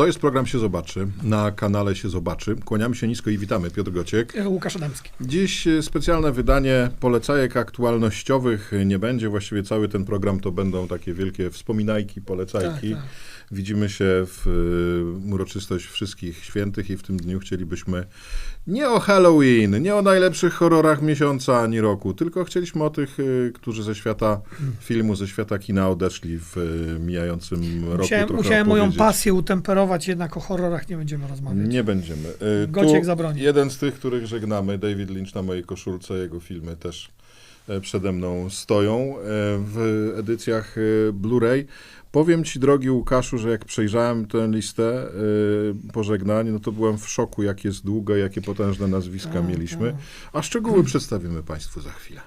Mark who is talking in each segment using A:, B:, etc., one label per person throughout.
A: To jest program się zobaczy. Na kanale się zobaczy. Kłaniamy się nisko i witamy. Piotr Gociek.
B: Łukasz Adamski.
A: Dziś e, specjalne wydanie polecajek aktualnościowych nie będzie. Właściwie cały ten program to będą takie wielkie wspominajki, polecajki.
B: Tak, tak.
A: Widzimy się w y, uroczystość wszystkich świętych i w tym dniu chcielibyśmy nie o Halloween, nie o najlepszych horrorach miesiąca ani roku, tylko chcieliśmy o tych, y, którzy ze świata filmu, ze świata kina odeszli w y, mijającym roku.
B: Musiałem, musiałem moją pasję utemperować, jednak o horrorach nie będziemy rozmawiać.
A: Nie będziemy. Y,
B: Gociek zabroni.
A: Jeden z tych, których żegnamy, David Lynch na mojej koszulce, jego filmy też e, przede mną stoją e, w edycjach e, Blu-ray. Powiem ci, drogi Łukaszu, że jak przejrzałem tę listę e, pożegnań, no to byłem w szoku, jak jest długa, jakie potężne nazwiska
B: Tak,
A: mieliśmy.
B: tak.
A: A szczegóły przedstawimy Państwu za chwilę.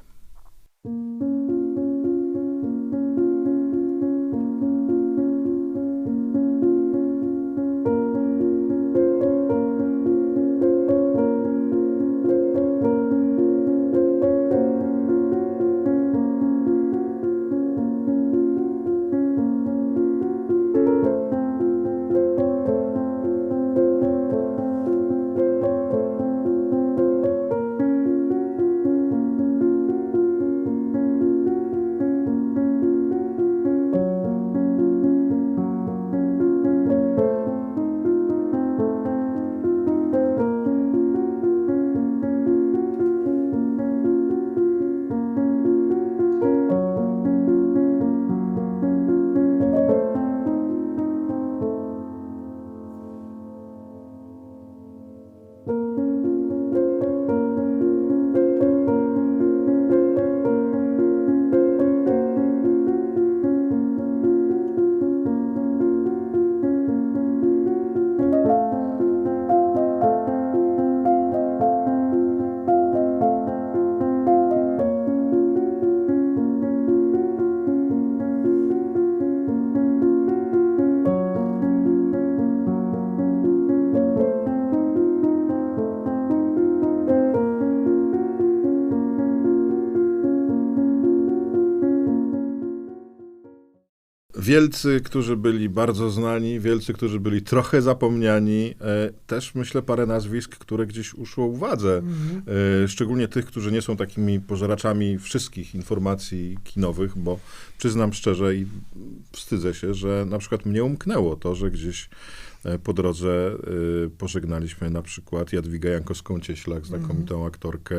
A: Wielcy, którzy byli bardzo znani, wielcy, którzy byli trochę zapomniani. E, też myślę parę nazwisk, które gdzieś uszło uwadze.
B: Mhm.
A: E, szczególnie tych, którzy nie są takimi pożeraczami wszystkich informacji kinowych, bo przyznam szczerze i wstydzę się, że na przykład mnie umknęło to, że gdzieś e, po drodze e, pożegnaliśmy na przykład Jadwigę Jankowską-Cieślak, znakomitą aktorkę.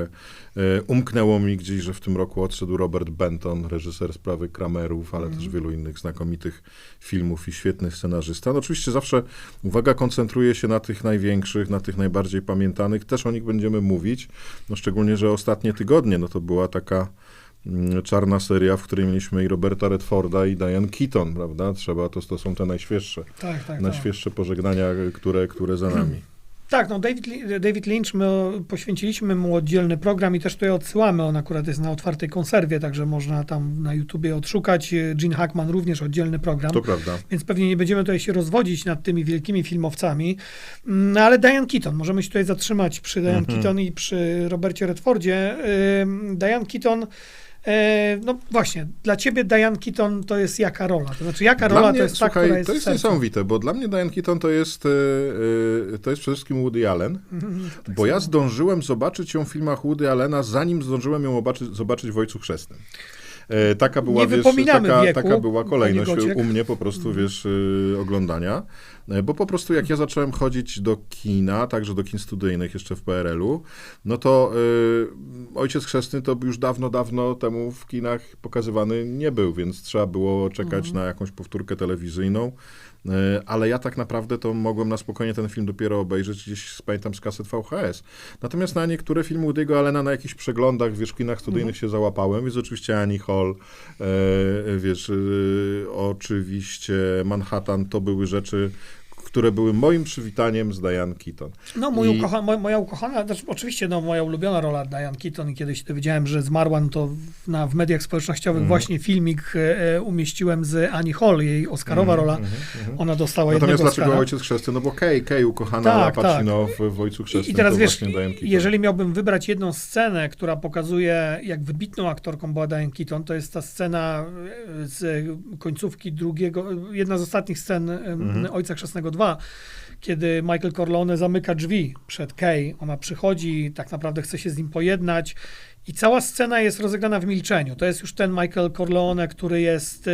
A: E, Umknęło mi gdzieś, że w tym roku odszedł Robert Benton, reżyser sprawy Kramerów, ale też wielu innych znakomitych filmów i świetny scenarzysta. No oczywiście zawsze uwaga koncentruje się na tych największych, na tych najbardziej pamiętanych. Też o nich będziemy mówić. No szczególnie, że ostatnie tygodnie, no to była taka mm, czarna seria, w której mieliśmy i Roberta Redforda i Diane Keaton, prawda? Trzeba, to, to są te najświeższe,
B: Tak, tak, tak.
A: najświeższe pożegnania, które, które za nami.
B: Tak, no David, David Lynch, my poświęciliśmy mu oddzielny program i też tutaj odsyłamy. On akurat jest na otwartej konserwie, także można tam na YouTubie odszukać. Gene Hackman również oddzielny program.
A: To prawda.
B: Więc pewnie nie będziemy tutaj się rozwodzić nad tymi wielkimi filmowcami. Mm, ale Diane Keaton, możemy się tutaj zatrzymać przy Diane
A: Mhm.
B: Keaton i przy Robercie Redfordzie. Diane Keaton, e, no właśnie, dla ciebie Diane Keaton to jest jaka rola? To znaczy, jaka
A: Dla
B: rola
A: mnie,
B: to jest ta,
A: słuchaj,
B: która jest
A: to jest niesamowite, bo dla mnie Diane Keaton to jest, e, e, to jest przede wszystkim Woody Allen,
B: Mhm, tak
A: bo ja
B: samo.
A: zdążyłem zobaczyć ją w filmach Woody Allena, zanim zdążyłem ją zobaczyć, zobaczyć w Ojcu Chrzestnym. E, taka była,
B: Nie
A: wiesz, taka,
B: wieku,
A: taka była kolejność u mnie po prostu, wiesz, y, oglądania. E, Bo po prostu jak ja zacząłem chodzić do kina, także do kin studyjnych jeszcze w PRL-u, no to y, Ojciec Chrzestny to już dawno, dawno temu w kinach pokazywany nie był, więc trzeba było czekać na jakąś powtórkę telewizyjną. E, Ale ja tak naprawdę to mogłem na spokojnie ten film dopiero obejrzeć gdzieś, pamiętam, z kaset VHS. Natomiast na niektóre filmy Woody'ego Allena na jakichś przeglądach, w kinach studyjnych się załapałem, więc oczywiście Annie Hall, e, wiesz, e, oczywiście Manhattan, to były rzeczy, które były moim przywitaniem z Diane Keaton.
B: No, mój
A: I-
B: ukocha, moja, moja ukochana, znaczy, oczywiście no, moja ulubiona rola Diane Keaton i kiedyś dowiedziałem, że zmarła, no to w, na, w mediach społecznościowych
A: Mhm.
B: właśnie filmik e, umieściłem z Annie Hall, jej Oscarowa rola. Ona dostała
A: Natomiast
B: jednego
A: dlaczego
B: Oscara.
A: Ojciec Chrzestny? No bo Kay, Kay ukochana
B: Tak,
A: tak, w, w Ojcu
B: I,
A: Chrzestnym
B: I teraz
A: to
B: wiesz, jeżeli miałbym wybrać jedną scenę, która pokazuje, jak wybitną aktorką była Diane Keaton, to jest ta scena e, z końcówki drugiego, jedna z ostatnich scen e,
A: Mhm.
B: Ojca Chrzestnego 2, kiedy Michael Corleone zamyka drzwi przed Kay. Ona przychodzi, tak naprawdę chce się z nim pojednać. I cała scena jest rozegrana w milczeniu. To jest już ten Michael Corleone, który jest,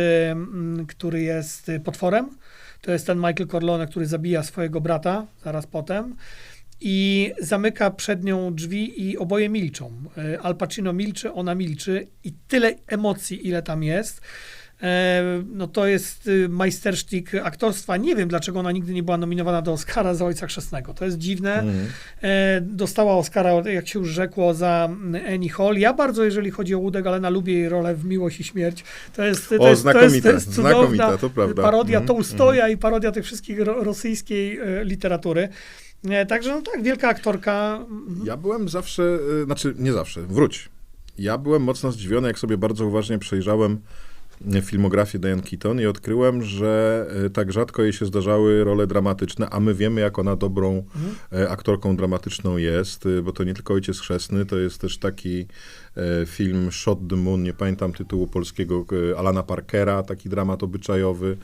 B: który jest y, potworem. To jest ten Michael Corleone, który zabija swojego brata zaraz potem. I zamyka przed nią drzwi i oboje milczą. Y, Al Pacino milczy, ona milczy i tyle emocji, ile tam jest. E, No to jest y, majstersztyk aktorstwa. Nie wiem, dlaczego ona nigdy nie była nominowana do Oscara za Ojca Chrzestnego. To jest dziwne.
A: Mhm.
B: E, Dostała Oscara, jak się już rzekło, za Annie Hall. Ja bardzo, jeżeli chodzi o Woody Allena, lubię jej rolę w Miłość i Śmierć. To jest, to
A: O,
B: jest, to jest, to jest cudowna
A: to prawda.
B: parodia
A: Mhm,
B: Tołstoja i parodia tej wszystkich ro, rosyjskiej e, literatury. Także no tak, wielka aktorka.
A: Ja byłem zawsze, y, znaczy nie zawsze, wróć. Ja byłem mocno zdziwiony, jak sobie bardzo uważnie przejrzałem filmografię Diane Keaton i odkryłem, że y, tak rzadko jej się zdarzały role dramatyczne, a my wiemy, jak ona dobrą
B: Mhm.
A: y, aktorką dramatyczną jest, y, bo to nie tylko Ojciec Chrzestny, to jest też taki film Shot the Moon, nie pamiętam tytułu polskiego, Alana Parkera, taki dramat obyczajowy.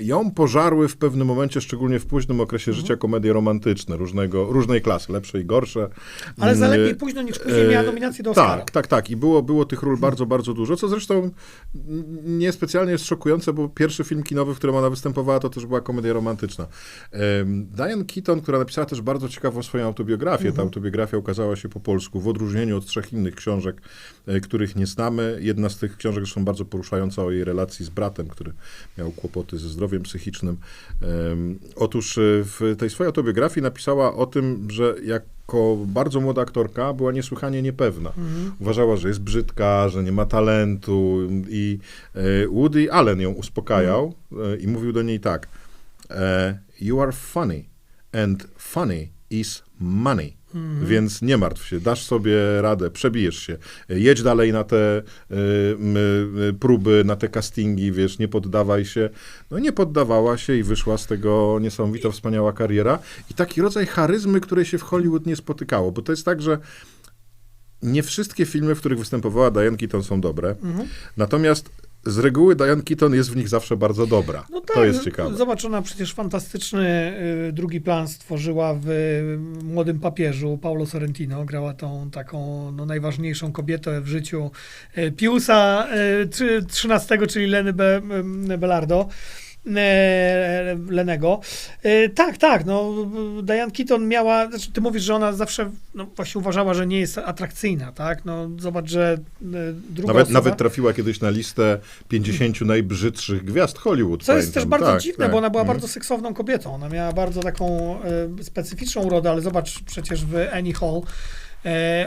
A: Ją pożarły w pewnym momencie, szczególnie w późnym okresie
B: Mhm.
A: życia, komedie romantyczne różnego, różnej klasy, lepsze i gorsze.
B: Ale za
A: Mm,
B: lepiej późno niż później miała
A: e,
B: nominację do Oscara.
A: Tak, tak, tak. I było, było tych ról bardzo, bardzo dużo, co zresztą niespecjalnie jest szokujące, bo pierwszy film kinowy, w którym ona występowała, to też była komedia romantyczna. Diane Keaton, która napisała też bardzo ciekawą swoją autobiografię. Ta autobiografia ukazała się po polsku, w odróżnieniu od trzech innych książek, e, których nie znamy. Jedna z tych książek zresztą bardzo poruszająca o jej relacji z bratem, który miał kłopoty ze zdrowiem psychicznym. Em, Otóż e, w tej swojej autobiografii napisała o tym, że jako bardzo młoda aktorka była niesłychanie niepewna.
B: Mhm.
A: Uważała, że jest brzydka, że nie ma talentu i e, Woody Allen ją uspokajał e, i mówił do niej tak you are funny and funny is money. Więc nie martw się, dasz sobie radę, przebijesz się. Jedź dalej na te m, e, próby, na te castingi, wiesz, nie poddawaj się. No nie poddawała się i wyszła z tego niesamowita, wspaniała kariera. I taki rodzaj charyzmy, której się w Hollywood nie spotykało, bo to jest tak, że nie wszystkie filmy, w których występowała Diane Keaton są dobre,
B: Mhm.
A: natomiast z reguły Diane Keaton jest w nich zawsze bardzo dobra.
B: No tak,
A: to jest ciekawe.
B: Zobacz, ona przecież fantastyczny y, drugi plan stworzyła w y, Młodym Papieżu. Paulo Sorrentino grała tą taką no, najważniejszą kobietę w życiu y, Piusa XIII, czyli Leny Be, Belardo. E, Lenego. E, Tak, tak, no Diane Keaton miała, znaczy ty mówisz, że ona zawsze no, właśnie uważała, że nie jest atrakcyjna, tak? No zobacz, że e, druga
A: Nawet,
B: osoba...
A: nawet trafiła kiedyś na listę 50 najbrzydszych gwiazd Hollywood.
B: Co jest też
A: pamiętam.
B: bardzo
A: Tak,
B: dziwne,
A: tak.
B: bo ona była
A: Mhm.
B: bardzo seksowną kobietą. Ona miała bardzo taką e, specyficzną urodę, ale zobacz, przecież w Annie Hall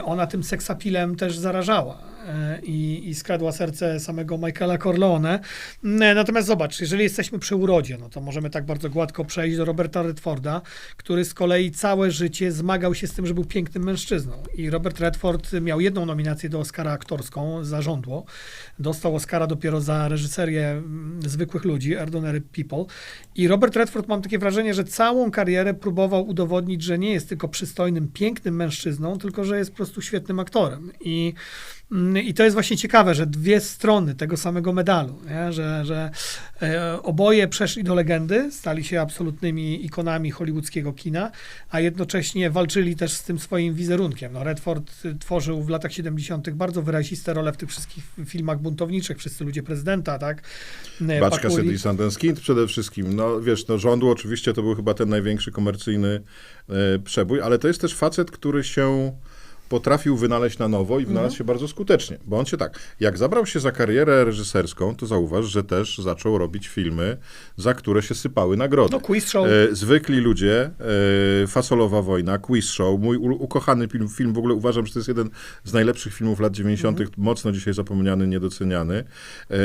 B: ona tym seksapilem też zarażała e, i, i skradła serce samego Michaela Corleone. E, natomiast zobacz, jeżeli jesteśmy przy urodzie, no to możemy tak bardzo gładko przejść do Roberta Redforda, który z kolei całe życie zmagał się z tym, że był pięknym mężczyzną. I Robert Redford miał jedną nominację do Oscara aktorską za żądło. Dostał Oscara dopiero za reżyserię mm, zwykłych ludzi, Ordinary People. I Robert Redford, mam takie wrażenie, że całą karierę próbował udowodnić, że nie jest tylko przystojnym, pięknym mężczyzną, tylko że jest po prostu świetnym aktorem. I, i to jest właśnie ciekawe, że dwie strony tego samego medalu, nie? Że, że e, oboje przeszli do legendy, stali się absolutnymi ikonami hollywoodzkiego kina, a jednocześnie walczyli też z tym swoim wizerunkiem. No, Redford y, tworzył w latach 70. bardzo wyraziste role w tych wszystkich filmach buntowniczych, Wszyscy ludzie prezydenta, tak? E,
A: Baczka
B: Pakuli.
A: City Sundance Kid przede wszystkim. No wiesz, no rządu oczywiście to był chyba ten największy komercyjny e, przebój, ale to jest też facet, który się potrafił wynaleźć na nowo i wynalazł
B: Mhm.
A: się bardzo skutecznie. Bo on się tak, jak zabrał się za karierę reżyserską, to zauważ, że też zaczął robić filmy, za które się sypały nagrody.
B: No, quiz show.
A: E, Zwykli ludzie, e, Fasolowa wojna, Quiz Show, mój u- ukochany film, film, w ogóle uważam, że to jest jeden z najlepszych filmów lat 90., mocno dzisiaj zapomniany, niedoceniany. E, e,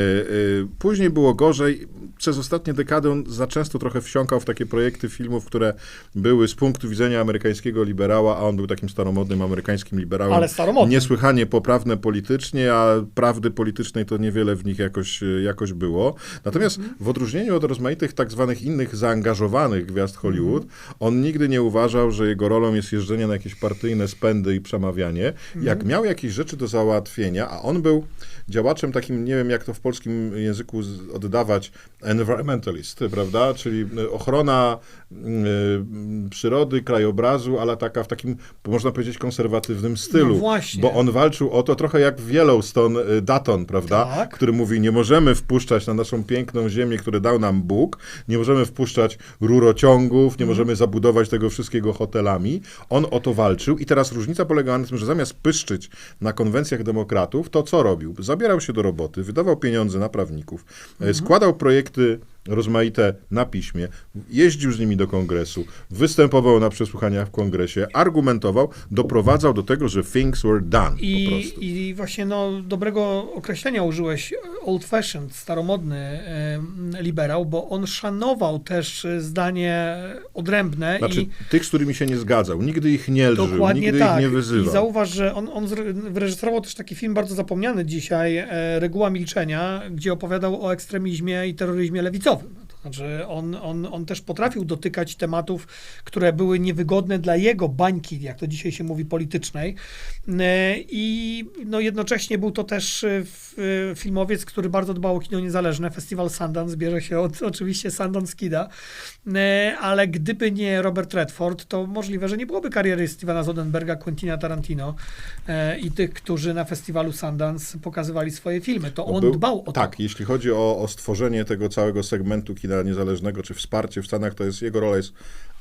A: Później było gorzej. Przez ostatnie dekady on za często trochę wsiąkał w takie projekty filmów, które były z punktu widzenia amerykańskiego liberała, a on był takim staromodnym amerykańskim takim liberałem.
B: Ale.
A: Niesłychanie poprawne politycznie, a prawdy politycznej to niewiele w nich jakoś, jakoś było. Natomiast
B: Mhm.
A: w odróżnieniu od rozmaitych tak zwanych innych zaangażowanych gwiazd Hollywood,
B: Mhm.
A: on nigdy nie uważał, że jego rolą jest jeżdżenie na jakieś partyjne spędy i przemawianie.
B: Mhm.
A: Jak miał jakieś rzeczy do załatwienia, a on był działaczem takim, nie wiem jak to w polskim języku oddawać, environmentalist, prawda? Czyli y, ochrona y, przyrody, krajobrazu, ale taka w takim, można powiedzieć, konserwatywnym stylu.
B: No właśnie.
A: Bo on walczył o to trochę jak w Yellowstone y, Dutton, prawda?
B: Tak.
A: Który mówi, nie możemy wpuszczać na naszą piękną ziemię, które dał nam Bóg, nie możemy wpuszczać rurociągów, nie możemy zabudować tego wszystkiego hotelami. On o to walczył i teraz różnica polegała na tym, że zamiast pyszczyć na konwencjach demokratów, to co robił? Zabierał się do roboty, wydawał pieniądze na prawników, e, składał projekty rozmaite na piśmie, jeździł z nimi do kongresu, występował na przesłuchaniach w kongresie, argumentował, doprowadzał do tego, że things were done
B: I. I właśnie no, dobrego określenia użyłeś, old fashioned, staromodny e, liberał, bo on szanował też zdanie odrębne
A: Znaczy,
B: i
A: tych, z którymi się nie zgadzał, nigdy ich nie lżył,
B: dokładnie
A: nigdy
B: tak.
A: ich nie
B: I
A: wyzywał.
B: zauważ, że on, on wyreżyserował też taki film bardzo zapomniany dzisiaj, e, Reguła Milczenia, gdzie opowiadał o ekstremizmie i terroryzmie lewicowym. To znaczy on, on, on też potrafił dotykać tematów, które były niewygodne dla jego bańki, jak to dzisiaj się mówi, politycznej. E, I no, jednocześnie był to też e, e, filmowiec, który bardzo dbał o kino niezależne. Festiwal Sundance bierze się od oczywiście Sundance Kida, ale gdyby nie Robert Redford, to możliwe, że nie byłoby kariery Stevena Soderberga, Quentina Tarantino i tych, którzy na festiwalu Sundance pokazywali swoje filmy. To on
A: był-
B: dbał o
A: Tak,
B: to.
A: jeśli chodzi o, o stworzenie tego całego segmentu kina niezależnego, czy wsparcie w Stanach, to jest jego rola jest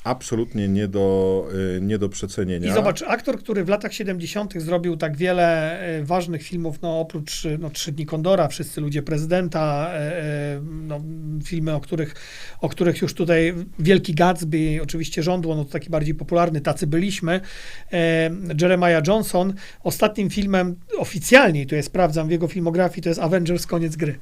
A: absolutnie nie do, y, nie do przecenienia.
B: I zobacz, aktor, który w latach 70. zrobił tak wiele e, ważnych filmów, no oprócz no, Trzy dni Kondora, Wszyscy ludzie prezydenta, e, no, filmy, o których, o których już tutaj Wielki Gatsby, oczywiście Żądło, no to taki bardziej popularny, tacy byliśmy. Jeremiah Johnson, ostatnim filmem oficjalnie, i tu ja sprawdzam w jego filmografii, to jest Avengers, koniec gry.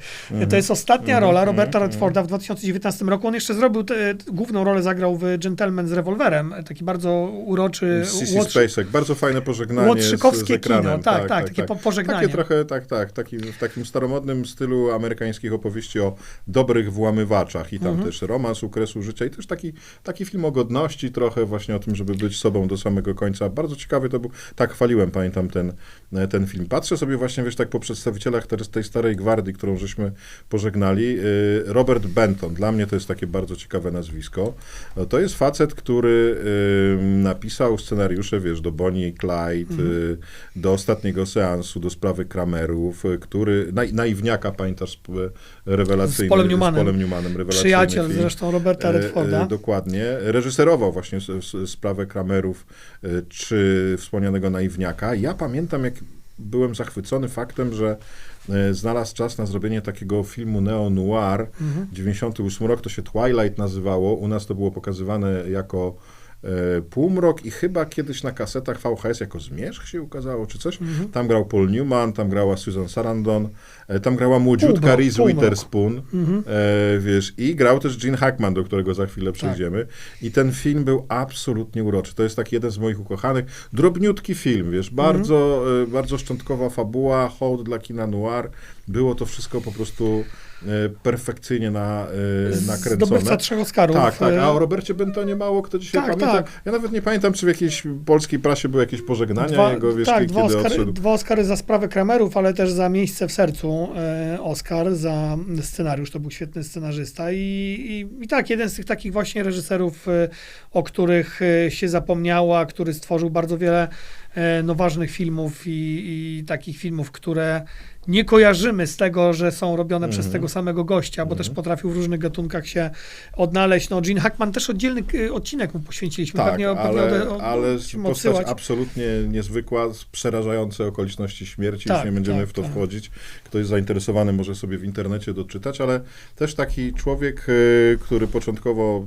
B: To jest ostatnia rola Roberta Redforda w 2019 roku. On jeszcze zrobił tę główną rolę, zagrał w Gentleman z rewolwerem, taki bardzo uroczy,
A: Sissy
B: łotr-
A: Spacek, bardzo fajne pożegnanie
B: Łotrzykowskie
A: z, z ekranem.
B: kino, tak, tak, takie po- pożegnanie.
A: Takie trochę, tak, tak, taki, w takim staromodnym stylu amerykańskich opowieści o dobrych włamywaczach i tam
B: Mhm.
A: też romans u kresu życia i też taki, taki film o godności trochę właśnie o tym, żeby być sobą do samego końca. Bardzo ciekawy to był, tak chwaliłem, pamiętam ten, ten film. Patrzę sobie właśnie, wiesz, tak po przedstawicielach tej, tej starej gwardii, którą żeśmy pożegnali. Y, Robert Benton, dla mnie to jest takie bardzo ciekawe nazwisko. No, To jest facet, który y, napisał scenariusze, wiesz, do Bonnie i Clyde,
B: Mhm.
A: y, do Ostatniego Seansu, do Sprawy Kramerów, y, który, na, Naiwniaka, pamiętasz, sp- rewelacyjny.
B: Z Polem Newmanem.
A: Z Polem Newmanem,
B: Przyjaciel
A: film.
B: zresztą Roberta
A: E,
B: Redforda.
A: e, Dokładnie. Reżyserował właśnie s- s- sprawę Kramerów e, czy wspomnianego naiwniaka. Ja pamiętam, jak byłem zachwycony faktem, że e, znalazł czas na zrobienie takiego filmu neo-noir.
B: Mhm.
A: 98 rok to się Twilight nazywało. U nas to było pokazywane jako Półmrok i chyba kiedyś na kasetach VHS jako Zmierzch się ukazało, czy coś.
B: Mhm.
A: Tam grał Paul Newman, tam grała Susan Sarandon, e, tam grała młodziutka
B: Półmrok,
A: Reese. Witherspoon,
B: Mhm.
A: e, wiesz, i grał też Gene Hackman, do którego za chwilę
B: Tak.
A: przejdziemy. I ten film był absolutnie uroczy. To jest taki jeden z moich ukochanych. Drobniutki film, wiesz, bardzo,
B: Mhm.
A: e, bardzo szczątkowa fabuła, hołd dla kina noir. Było to wszystko po prostu e, perfekcyjnie na, e, nakręcone.
B: Zdobywca trzech Oscarów.
A: Tak, tak. A
B: E,
A: o Robercie Bentonie mało kto dzisiaj
B: Tak,
A: pamięta.
B: tak.
A: Ja nawet nie pamiętam, czy w jakiejś polskiej prasie były jakieś pożegnania
B: Dwa,
A: jego, wiesz,
B: tak,
A: kiedy
B: dwa Oscary,
A: odszedł.
B: dwa Oscary za sprawę Kramerów, ale też za miejsce w sercu e, Oscar, za scenariusz, to był świetny scenarzysta i, i, i tak, jeden z tych takich właśnie reżyserów, e, o których e, się zapomniała, który stworzył bardzo wiele e, no, ważnych filmów i, i takich filmów, które nie kojarzymy z tego, że są robione przez
A: Mhm.
B: tego samego gościa, bo też
A: Mhm.
B: potrafił w różnych gatunkach się odnaleźć. No, Gene Hackman też oddzielny e, odcinek mu poświęciliśmy.
A: Tak,
B: pewnie, pewnie
A: ale,
B: ode- od-
A: ale
B: musimy
A: postać absolutnie niezwykła, przerażające okoliczności śmierci,
B: Tak,
A: już nie będziemy
B: tak,
A: w to
B: tak.
A: wchodzić. Ktoś zainteresowany może sobie w internecie doczytać, ale też taki człowiek, y, który początkowo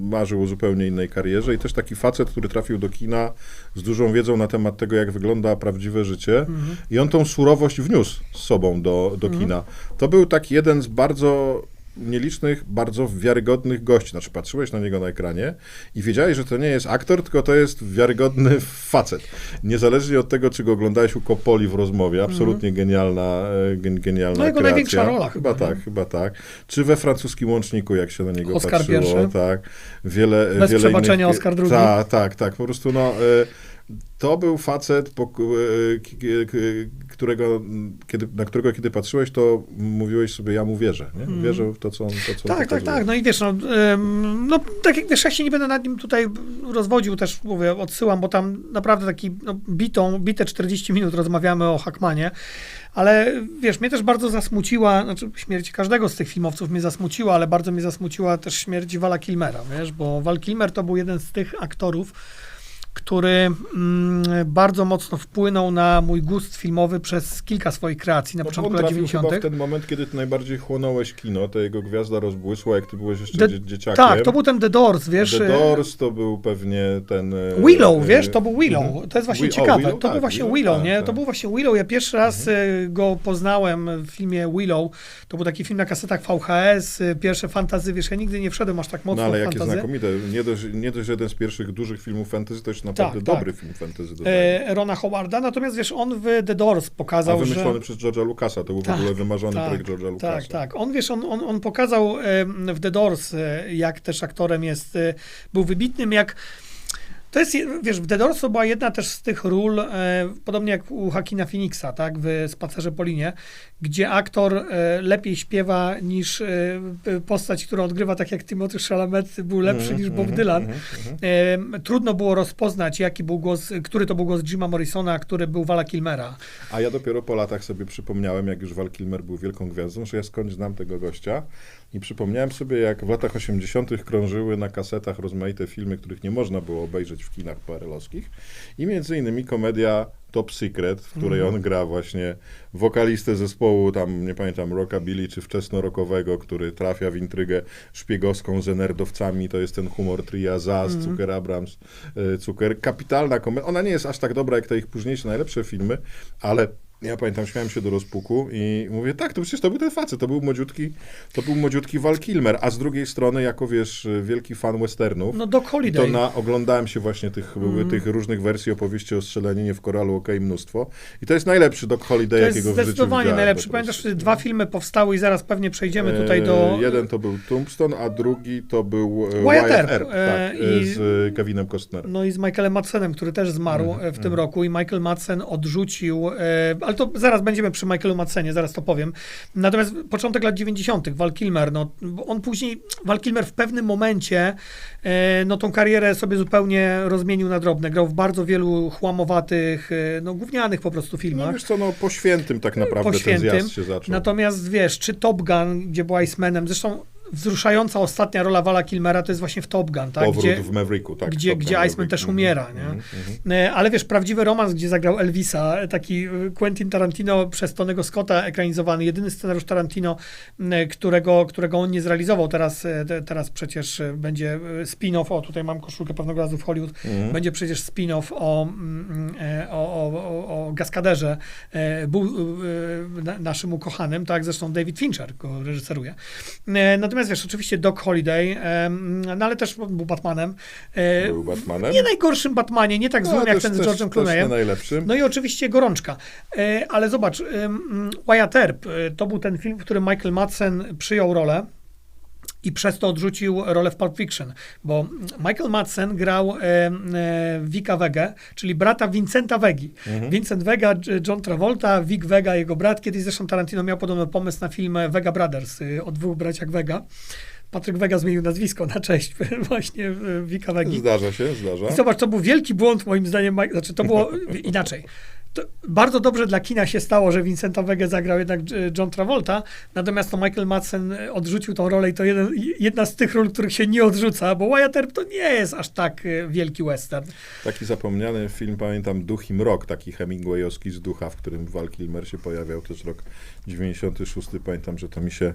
A: marzył o zupełnie innej karierze i też taki facet, który trafił do kina z dużą wiedzą na temat tego, jak wygląda prawdziwe życie
B: Mhm.
A: i on tą surowość wniósł z sobą do, do
B: Mhm.
A: kina. To był taki jeden z bardzo nielicznych, bardzo wiarygodnych gości. Znaczy, patrzyłeś na niego na ekranie i wiedziałeś, że to nie jest aktor, tylko to jest wiarygodny facet. Niezależnie od tego, czy go oglądałeś u Coppoli w rozmowie, absolutnie genialna, e, gen, genialna
B: No jego
A: kreacja.
B: największa rola
A: Chyba
B: chyba,
A: tak,
B: nie?
A: chyba tak. Czy we francuskim łączniku, jak się na niego
B: Oscar
A: patrzyło.
B: pierwszy.
A: Tak. Wiele,
B: Bez
A: wiele
B: przebaczenia
A: innych...
B: Oscar drugi.
A: Tak, tak, tak. Po prostu no... e, To był facet, po, e, k- którego, kiedy, na którego kiedy patrzyłeś, to mówiłeś sobie, ja mu wierzę. Nie? Wierzę w to, co on, to, co on
B: Mhm. Tak, tak, tak. No i wiesz, no, no tak jak wiesz, ja się nie będę nad nim tutaj rozwodził, też mówię, odsyłam, bo tam naprawdę taki no, bitą, bite 40 minut rozmawiamy o Hackmanie, ale wiesz, mnie też bardzo zasmuciła, znaczy śmierć każdego z tych filmowców mnie zasmuciła, ale bardzo mnie zasmuciła też śmierć Vala Kilmera, wiesz, bo Val Kilmer to był jeden z tych aktorów, który mm, bardzo mocno wpłynął na mój gust filmowy przez kilka swoich kreacji na
A: No,
B: początku lat
A: trafił
B: 90.
A: chyba w ten moment, kiedy ty najbardziej chłonąłeś kino, ta jego gwiazda rozbłysła, jak ty byłeś jeszcze
B: The-
A: dzie- dzieciakiem.
B: Tak, to był ten The Doors, wiesz.
A: The
B: e,
A: Doors to był pewnie ten... e,
B: Willow,
A: e,
B: wiesz, to był Willow.
A: mhm.
B: To jest właśnie
A: o,
B: ciekawe.
A: Willow,
B: to
A: tak,
B: był właśnie
A: Willow,
B: Willow,
A: tak,
B: nie?
A: tak.
B: To był właśnie Willow. Ja pierwszy raz e, go poznałem w filmie Willow. To był taki film na kasetach VHS, e, pierwsze fantazy, wiesz, ja nigdy nie wszedłem aż tak
A: No
B: mocno
A: ale
B: w
A: jakie
B: fantazy.
A: znakomite. Nie dość, nie dość, jeden z pierwszych dużych filmów fantasy, to jest naprawdę
B: Tak, tak.
A: dobry film fantasy.
B: E, Rona Howarda, natomiast wiesz, on w The Doors
A: A
B: pokazał,
A: wymyślony
B: że...
A: przez George'a Lucasa, to był
B: Tak,
A: w ogóle wymarzony
B: tak,
A: projekt George'a Lucasa.
B: Tak, tak. On, wiesz, on, on, on pokazał w The Doors, e, jak też aktorem jest, e, był wybitnym, jak to jest, je- wiesz, w The Doors to była jedna też z tych ról, e, podobnie jak u Hakina Phoenixa, tak, w Spacerze po linie, gdzie aktor e, lepiej śpiewa niż e, postać, która odgrywa, tak jak Timothy Chalamet, był lepszy
A: Mhm,
B: niż Bob
A: mhm,
B: Dylan.
A: mhm, mhm.
B: Em, Trudno było rozpoznać, jaki był głos, który to był głos Jima Morrisona, a który był Vala Kilmera.
A: A ja dopiero po latach sobie przypomniałem, jak już Val Kilmer był wielką gwiazdą, że ja skądś znam tego gościa i przypomniałem sobie, jak w latach 80. krążyły na kasetach rozmaite filmy, których nie można było obejrzeć w kinach PRL-owskich i między innymi komedia Top Secret, w której
B: Mhm.
A: on gra właśnie wokalistę zespołu, tam nie pamiętam, rockabilly czy wczesno-rockowego, który trafia w intrygę szpiegowską z nerdowcami, to jest ten humor tria Zaz,
B: Mhm.
A: Zucker Abrams, y, Zucker. Kapitalna komedia. Ona nie jest aż tak dobra jak te ich późniejsze, najlepsze filmy, ale ja pamiętam, śmiałem się do rozpuku i mówię, tak, to przecież to był ten facet, to był młodziutki, to był młodziutki Val Kilmer, a z drugiej strony, jako wiesz, wielki fan westernów,
B: No Holliday.
A: to na, oglądałem się właśnie tych,
B: Mhm.
A: tych różnych wersji opowieści o strzelaninie w koralu, okej, mnóstwo. I to jest najlepszy Doc Holiday,
B: To
A: jakiego w życiu
B: zdecydowanie najlepszy. Pamiętasz, dwa filmy powstały i zaraz pewnie przejdziemy tutaj do...
A: E, Jeden to był Tombstone, a drugi to był e,
B: Wyatt
A: Wyatt
B: Earp,
A: Earp,
B: e,
A: tak,
B: i-
A: e, z e, Kevinem Costnerem.
B: No i z Michaelem Madsenem, który też zmarł e, w tym roku i Michael Madsen odrzucił, e, ale to zaraz będziemy przy Michaelu Madsenie, zaraz to powiem. Natomiast początek lat 90. Val Kilmer, no on później, Val Kilmer w pewnym momencie, e, no tą karierę sobie zupełnie rozmienił na drobne. Grał w bardzo wielu chłamowatych, e, no gównianych po prostu
A: No
B: filmach.
A: wiesz co, no po świętym tak naprawdę
B: po świętym.
A: ten zjazd się zaczął.
B: Natomiast wiesz, czy Top Gun, gdzie był Icemanem, zresztą wzruszająca ostatnia rola Vala Kilmera to jest właśnie w Top Gun, tak?
A: Powrót
B: Gdzie,
A: w Mavericku, tak.
B: gdzie, gdzie Iceman
A: Maverick.
B: też umiera, nie?
A: mhm.
B: E, Ale wiesz, prawdziwy romans, gdzie zagrał Elvisa, e, taki e, Quentin Tarantino przez Tonego Scotta ekranizowany, jedyny scenariusz Tarantino, którego, którego on nie zrealizował. Teraz, te- teraz przecież będzie spin-off, o tutaj mam koszulkę pewnego razu w Hollywood,
A: Mhm.
B: będzie przecież spin-off o, mm, o, o, o, Gaskaderze, był na- naszym ukochanym, tak, zresztą David Fincher go reżyseruje. E, Natomiast wiesz, oczywiście Doc Holiday, no ale też był Batmanem. E,
A: Był Batmanem.
B: nie najgorszym Batmanie, nie tak
A: No,
B: złym jak ten z George'em Clooneyem.
A: najlepszym.
B: No i oczywiście Gorączka. E, ale zobacz, Wyatt Earp, e, to był ten film, w którym Michael Madsen przyjął rolę i przez to odrzucił rolę w Pulp Fiction, bo Michael Madsen grał e, e, Vika Vega, czyli brata Vincenta Vegi.
A: Mhm.
B: Vincent Vega, John Travolta, Vic Vega, jego brat. Kiedyś zresztą Tarantino miał podobny pomysł na film Vega Brothers y, o dwóch braciach Vega. Patryk Vega zmienił nazwisko na cześć właśnie y, Vika Vegi.
A: Zdarza się, zdarza.
B: I zobacz, to był wielki błąd moim zdaniem, znaczy to było inaczej. Bardzo dobrze dla kina się stało, że Vincenta Vega zagrał jednak e, John Travolta, natomiast to Michael Madsen e, odrzucił tą rolę i to jeden, jedna z tych ról, których się nie odrzuca, bo Wyatt Earp to nie jest aż tak e, wielki western.
A: Taki zapomniany film, pamiętam, Duch i Mrok, taki Hemingwayowski z ducha, w którym Val Kilmer się pojawiał, też rok 96, pamiętam, że to mi się,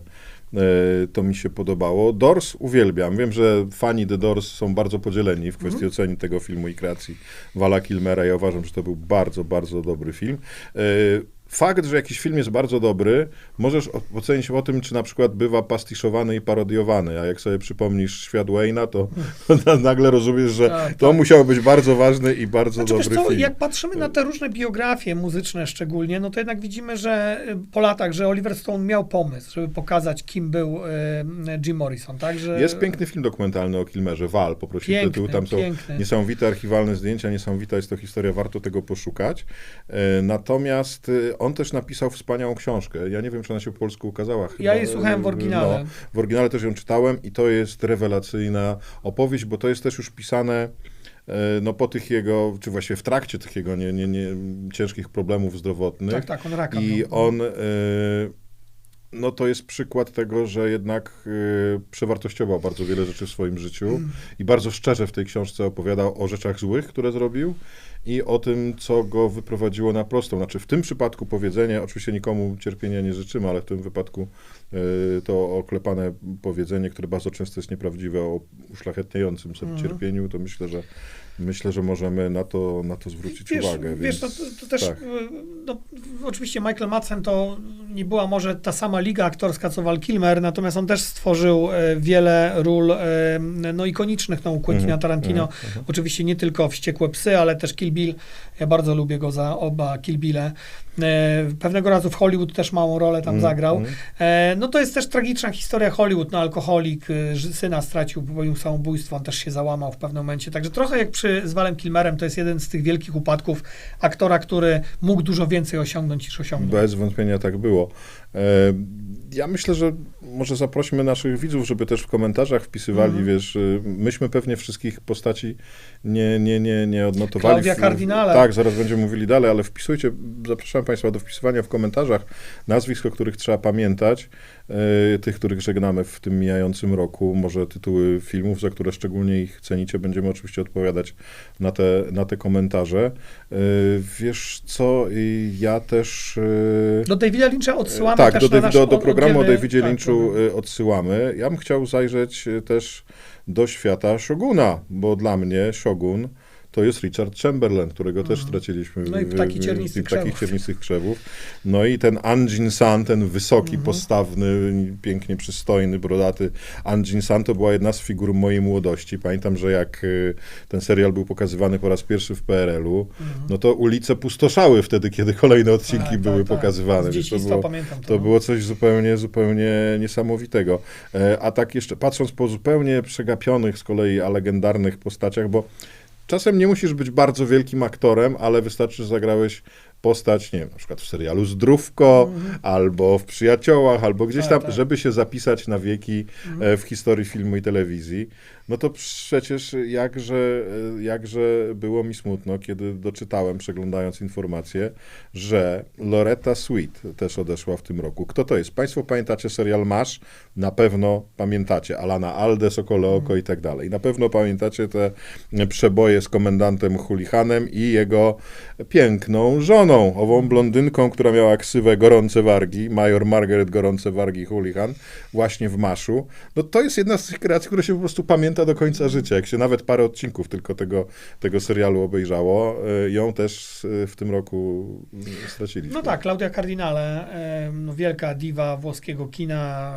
A: to mi się podobało. Doors uwielbiam, wiem, że fani The Doors są bardzo podzieleni w kwestii oceny tego filmu i kreacji Vala Kilmera, ja uważam, że to był bardzo, bardzo dobry film. Fakt, że jakiś film jest bardzo dobry, możesz o- ocenić po tym, czy na przykład bywa pastiszowany i parodiowany, a jak sobie przypomnisz Świat Wayne'a, to nagle rozumiesz, że
B: Tak,
A: to musiał być bardzo ważny i bardzo
B: Znaczy,
A: dobry
B: co,
A: film.
B: jak patrzymy na te różne biografie muzyczne szczególnie, no to jednak widzimy, że y, po latach, że Oliver Stone miał pomysł, żeby pokazać, kim był y, Jim Morrison, tak? Że...
A: Jest piękny film dokumentalny o Kilmerze, Wal, poprosił
B: Piękny,
A: tytuł, tam są
B: piękny.
A: niesamowite archiwalne zdjęcia, niesamowita jest to historia, warto tego poszukać. E, Natomiast e, on też napisał wspaniałą książkę, ja nie wiem, czy ona się po polsku ukazała. Chyba,
B: Ja jej słuchałem w
A: e,
B: oryginale.
A: No, w oryginale też ją czytałem i to jest rewelacyjna opowieść, bo to jest też już pisane e, no po tych jego, czy właściwie w trakcie tych jego nie, nie, nie, ciężkich problemów zdrowotnych.
B: Tak, tak, on raka
A: I on, y, no to jest przykład tego, że jednak y, przewartościował bardzo wiele rzeczy w swoim życiu
B: Mm.
A: i bardzo szczerze w tej książce opowiadał o rzeczach złych, które zrobił i o tym, co go wyprowadziło na prostą. Znaczy w tym przypadku powiedzenie, oczywiście nikomu cierpienia nie życzymy, ale w tym wypadku y, to oklepane powiedzenie, które bardzo często jest nieprawdziwe o uszlachetniającym sobie
B: Mhm.
A: cierpieniu, to myślę, że myślę, że możemy na to, na to zwrócić
B: Wiesz,
A: uwagę.
B: wiesz
A: więc,
B: to, to, też,
A: tak.
B: no, oczywiście Michael Madsen to nie była może ta sama liga aktorska co Val Kilmer, natomiast on też stworzył e, wiele ról e, no, ikonicznych no, u Quentina
A: Mhm,
B: Tarantino.
A: mhm, mhm.
B: Oczywiście nie tylko Wściekłe Psy, ale też Kill Bill. Ja bardzo lubię go za oba Kill Bille. E, Pewnego razu w Hollywood też małą rolę tam
A: Mm,
B: zagrał.
A: mm.
B: E, No to jest też tragiczna historia Hollywood. No alkoholik, syna stracił, popełnił samobójstwo, on też się załamał w pewnym momencie. Także trochę jak przy z Walem Kilmerem, to jest jeden z tych wielkich upadków aktora, który mógł dużo więcej osiągnąć niż osiągnął.
A: Bez wątpienia tak było. E, Ja myślę, że może zaprośmy naszych widzów, żeby też w komentarzach wpisywali,
B: Mhm.
A: wiesz, y, myśmy pewnie wszystkich postaci nie, nie, nie, nie odnotowali.
B: Klaudia.
A: Tak, zaraz będziemy mówili dalej, ale wpisujcie, zapraszam Państwa do wpisywania w komentarzach nazwisk, o których trzeba pamiętać, e, tych, których żegnamy w tym mijającym roku, może tytuły filmów, za które szczególnie ich cenicie, będziemy oczywiście odpowiadać na te, na te komentarze. E, Wiesz co, ja też...
B: Do Davida Lyncha odsyłamy
A: tak, do,
B: na
A: do, do programu o Davidzie
B: tak,
A: Lynchu y, odsyłamy. Ja bym chciał zajrzeć y, też do świata Shoguna, bo dla mnie Shogun to jest Richard Chamberlain, którego też straciliśmy. w-
B: No i
A: w- w- w- Ptaki
B: Krzewów.
A: Ciernistych Krzewów. No i ten Anjin San, ten wysoki,
B: Mhm.
A: postawny, pięknie przystojny, brodaty Anjin San to była jedna z figur mojej młodości. Pamiętam, że jak y, ten serial był pokazywany po raz pierwszy w PRL-u, no to ulice pustoszały wtedy, kiedy kolejne odcinki
B: Mhm. Tak,
A: były
B: tak, tak.
A: pokazywane. Wiesz, to było,
B: pamiętam to.
A: to
B: no.
A: było coś zupełnie, zupełnie niesamowitego. E, A tak jeszcze patrząc po zupełnie przegapionych z kolei, a legendarnych postaciach, bo czasem nie musisz być bardzo wielkim aktorem, ale wystarczy, że zagrałeś postać, nie wiem, na przykład w serialu Zdrówko, albo w Przyjaciołach, albo gdzieś
B: Tak,
A: tam,
B: tak.
A: żeby się zapisać na wieki e, w historii filmu i telewizji. No to przecież jakże, e, jakże było mi smutno, kiedy doczytałem, przeglądając informacje, że Loretta Sweet też odeszła w tym roku. Kto to jest? Państwo pamiętacie serial Masz? Na pewno pamiętacie. Alana Alde, Sokole Oko i tak dalej. Na pewno pamiętacie te przeboje z komendantem Hulihanem i jego piękną żoną, ową blondynką, która miała ksywę Gorące Wargi, major Margaret Gorące Wargi Hulihan, właśnie w Maszu. No to jest jedna z tych kreacji, które się po prostu pamięta do końca życia. Jak się nawet parę odcinków tylko tego, tego serialu obejrzało, y, ją też y, w tym roku y, straciliśmy.
B: No tak, Claudia Cardinale, no wielka diwa włoskiego kina,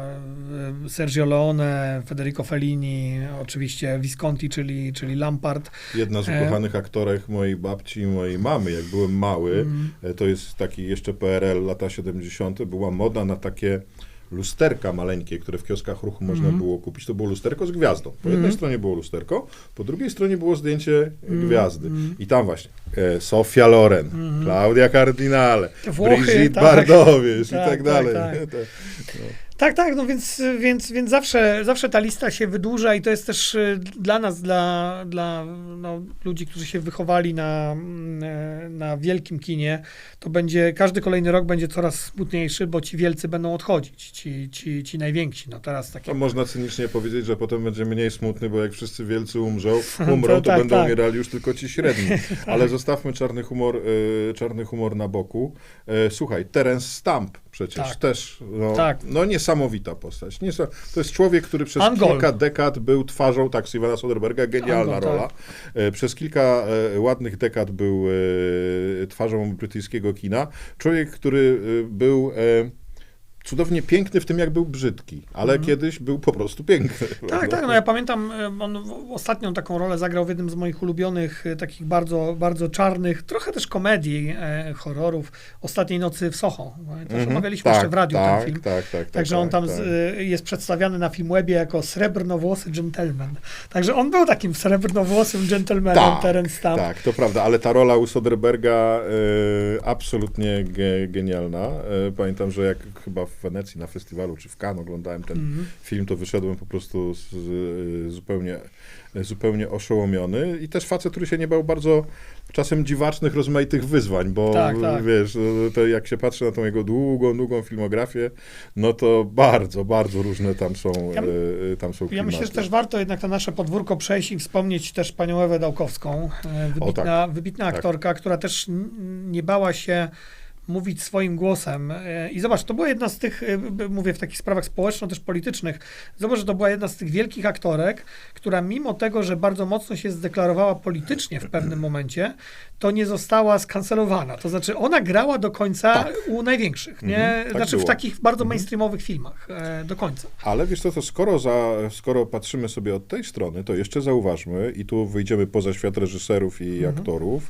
B: Sergio Leone, Federico Fellini, oczywiście Visconti, czyli, czyli Lampard.
A: Jedna z
B: E.
A: ukochanych aktorek mojej babci i mojej mamy, jak byłem mały,
B: Mm.
A: to jest taki jeszcze PRL, lata 70., była moda na takie lusterka maleńkie, które w kioskach ruchu można
B: Mhm.
A: było kupić. To było lusterko z gwiazdą. Po jednej
B: Mhm.
A: stronie było lusterko, po drugiej stronie było zdjęcie
B: Mm,
A: gwiazdy.
B: mm.
A: I tam właśnie e, Sofia Loren,
B: Mhm.
A: Claudia Cardinale,
B: Włochy,
A: Brigitte
B: tak.
A: Bardowicz i
B: Tak,
A: tak
B: tak,
A: dalej.
B: tak.
A: To-
B: Tak, tak, no więc, więc, więc zawsze, zawsze ta lista się wydłuża i to jest też y, dla nas, dla, dla no, ludzi, którzy się wychowali na, mm, e, na wielkim kinie, to będzie, każdy kolejny rok będzie coraz smutniejszy, bo ci wielcy będą odchodzić, ci, ci, ci najwięksi. No teraz takie
A: To można cynicznie powiedzieć, że potem będzie mniej smutny, bo jak wszyscy wielcy umrzą, umrą, to,
B: tak,
A: będą
B: tak.
A: umierali już tylko ci średni. Ale zostawmy czarny humor, e, czarny humor na boku. E, słuchaj, Terence Stamp przecież
B: Tak.
A: też, no,
B: Tak.
A: no Niesamowita postać. Niesa- to jest człowiek, który przez
B: Angol.
A: kilka dekad był twarzą, tak, Stevena Soderberga, genialna
B: Angol,
A: rola. E, Przez kilka e, ładnych dekad był e, twarzą brytyjskiego kina. Człowiek, który był cudownie piękny w tym, jak był brzydki, ale kiedyś był po prostu piękny.
B: Tak, tak, no ja pamiętam, e, on ostatnią taką rolę zagrał w jednym z moich ulubionych, e, takich bardzo, bardzo czarnych, trochę też komedii, e, horrorów, Ostatniej nocy w Soho. Też
A: Mhm.
B: omawialiśmy
A: tak,
B: jeszcze w radiu
A: tak,
B: ten film.
A: Tak, tak, tak.
B: Także
A: tak,
B: on tam
A: tak.
B: z, y, jest przedstawiany na Filmwebie jako srebrnowłosy gentleman. Także on był takim srebrnowłosym gentlemanem,
A: Tak,
B: Terence Stamp.
A: Tak, to prawda, ale ta rola u Soderberga e, absolutnie ge, genialna. E, pamiętam, że jak chyba w Wenecji na festiwalu czy w Cannes oglądałem ten
B: Mhm.
A: film, to wyszedłem po prostu z, z, zupełnie, zupełnie oszołomiony. I też facet, który się nie bał bardzo czasem dziwacznych, rozmaitych wyzwań, bo
B: Tak, tak.
A: wiesz, to jak się patrzy na tą jego długą, długą filmografię, no to bardzo, bardzo różne tam są,
B: Ja-
A: e, tam są
B: Ja myślę, że też warto jednak na nasze podwórko przejść i wspomnieć też panią Ewę Dałkowską, wybitna, wybitna
A: Tak.
B: aktorka, która też nie bała się mówić swoim głosem. E, I zobacz, to była jedna z tych, e, mówię w takich sprawach społeczno też politycznych, zobacz, że to była jedna z tych wielkich aktorek, która mimo tego, że bardzo mocno się zdeklarowała politycznie w pewnym momencie, to nie została skancelowana. To znaczy ona grała do końca
A: Tak.
B: u największych, nie?
A: Mhm, tak
B: znaczy w
A: było.
B: takich bardzo mainstreamowych filmach e, do końca.
A: Ale wiesz co, to skoro, za, skoro patrzymy sobie od tej strony, to jeszcze zauważmy, i tu wyjdziemy poza świat reżyserów i
B: Mhm.
A: aktorów,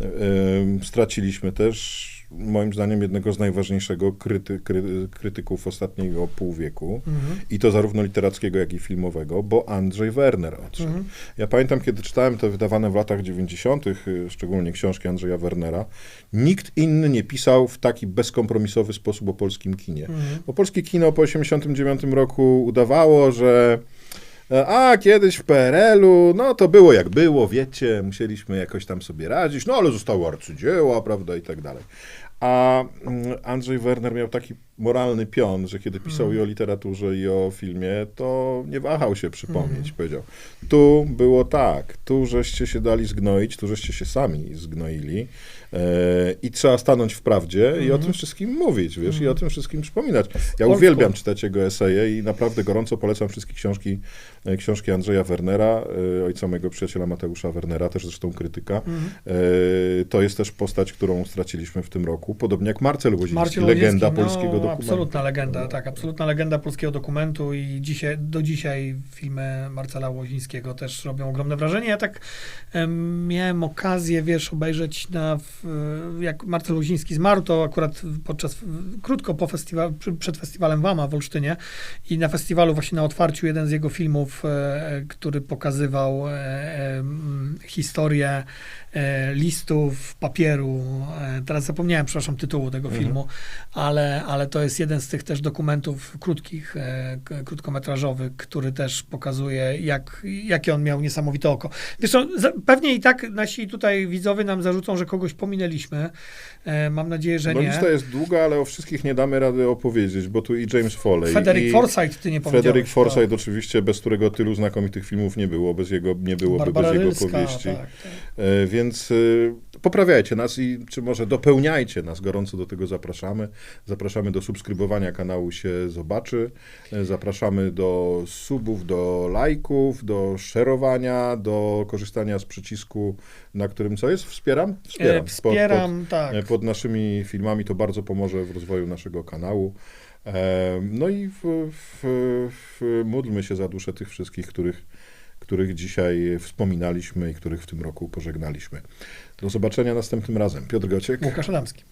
A: em, straciliśmy też, moim zdaniem, jednego z najważniejszego kryty, kry, krytyków ostatniego pół wieku,
B: Mhm.
A: i to zarówno literackiego, jak i filmowego, bo Andrzej Werner odszedł.
B: Mhm.
A: Ja pamiętam, kiedy czytałem te wydawane w latach 90., y, szczególnie książki Andrzeja Wernera, nikt inny nie pisał w taki bezkompromisowy sposób o polskim kinie.
B: Mhm.
A: Bo polskie kino po 1989 roku udawało, że a kiedyś w PRL-u, no to było jak było, wiecie, musieliśmy jakoś tam sobie radzić, no ale zostało arcydzieła, prawda, i tak dalej. A mm, Andrzej Werner miał taki moralny pion, że kiedy pisał i o literaturze, i o filmie, to nie wahał się przypomnieć. Powiedział, tu było tak, tu żeście się dali zgnoić, tu żeście się sami zgnoili e, i trzeba stanąć w prawdzie i o tym wszystkim mówić, wiesz, i o tym wszystkim przypominać. Ja uwielbiam czytać jego eseje i naprawdę gorąco polecam wszystkie książki, e, książki Andrzeja Wernera, e, ojca mojego przyjaciela Mateusza Wernera, też zresztą krytyka.
B: Mhm.
A: E, To jest też postać, którą straciliśmy w tym roku, podobnie jak Marcel Łoziński,
B: Marcin
A: legenda
B: Łodziński,
A: polskiego
B: no,
A: dokumentu.
B: Absolutna legenda, tak, absolutna legenda polskiego dokumentu i dzisiaj, do dzisiaj filmy Marcela Łozińskiego też robią ogromne wrażenie. Ja tak em, miałem okazję, wiesz, obejrzeć na, w, jak Marcel Łoziński zmarł, to akurat podczas, krótko po festiwalu, przed festiwalem Wama w Olsztynie i na festiwalu właśnie na otwarciu jeden z jego filmów, e, który pokazywał e, historię e, listów, papieru. Teraz zapomniałem, przepraszam, tytułu tego
A: Mhm.
B: filmu, ale, ale to jest jeden z tych też dokumentów krótkich, krótkometrażowych, który też pokazuje, jak, jakie on miał niesamowite oko. Wiesz pewnie i tak nasi tutaj widzowie nam zarzucą, że kogoś pominęliśmy. E, mam nadzieję, że
A: No
B: nie.
A: lista jest długa, ale o wszystkich nie damy rady opowiedzieć, bo tu i James Foley,
B: Frederick Forsyth, ty nie powiedziałeś.
A: Frederick Forsyth oczywiście, bez którego tylu znakomitych filmów nie było, bez jego, nie byłoby
B: Barbara
A: bez jego
B: Rylska,
A: powieści.
B: tak, tak.
A: E, Więc e, poprawiajcie nas i czy może dopełniajcie nas, gorąco do tego zapraszamy. Zapraszamy do subskrybowania kanału się zobaczy. E, Zapraszamy do subów, do lajków, do szerowania, do korzystania z przycisku, na którym co jest? Wspieram? Wspieram.
B: E, Wspieram, tak.
A: Pod, pod naszymi filmami to bardzo pomoże w rozwoju naszego kanału. E, No i w, w, w, módlmy się za duszę tych wszystkich, których, których dzisiaj wspominaliśmy i których w tym roku pożegnaliśmy. Do zobaczenia następnym razem. Piotr Gociek.
B: Łukasz Adamski.